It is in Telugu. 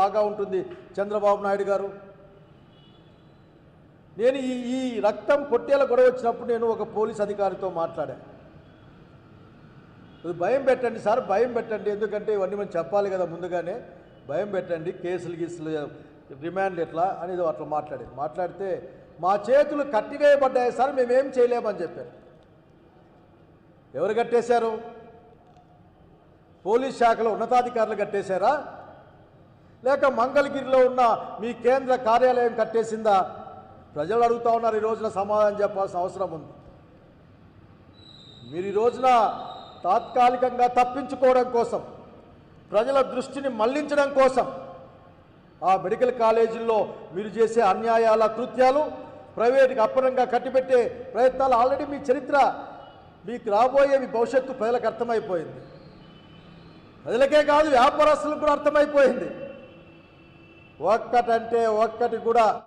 బాగా ఉంటుంది చంద్రబాబు నాయుడు గారు. నేను ఈ ఈ రక్తం పొట్టేల గొడవ వచ్చినప్పుడు నేను ఒక పోలీస్ అధికారితో మాట్లాడాను భయం పెట్టండి సార్ భయం పెట్టండి. ఎందుకంటే ఇవన్నీ మనం చెప్పాలి కదా ముందుగానే. భయం పెట్టండి కేసులు గీసులు రిమాండ్ ఎట్లా? అనేది అట్లా మాట్లాడేది మాట్లాడితే మా చేతులు కట్టివేయబడ్డాయి సార్ మేమేం చేయలేమని చెప్పారు. ఎవరు కట్టేశారు? పోలీస్ శాఖలో ఉన్నతాధికారులు కట్టేశారా? లేక మంగళగిరిలో ఉన్న మీ కేంద్ర కార్యాలయం కట్టేసిందా? ప్రజలు అడుగుతా ఉన్నారు ఈ రోజున సమాధానం చెప్పాల్సిన అవసరం ఉంది. మీరు ఈ రోజున తాత్కాలికంగా తప్పించుకోవడం కోసం ప్రజల దృష్టిని మళ్ళించడం కోసం ఆ మెడికల్ కాలేజీల్లో మీరు చేసే అన్యాయాల కృత్యాలు ప్రైవేట్కి అప్పనంగా కట్టిపెట్టే ప్రయత్నాలు ఆల్రెడీ మీ చరిత్ర మీకు రాబోయే మీ భవిష్యత్తు ప్రజలకు అర్థమైపోయింది. ప్రజలకే కాదు వ్యాపారస్తులకు కూడా అర్థమైపోయింది. ఒక్కటంటే ఒక్కటి కూడా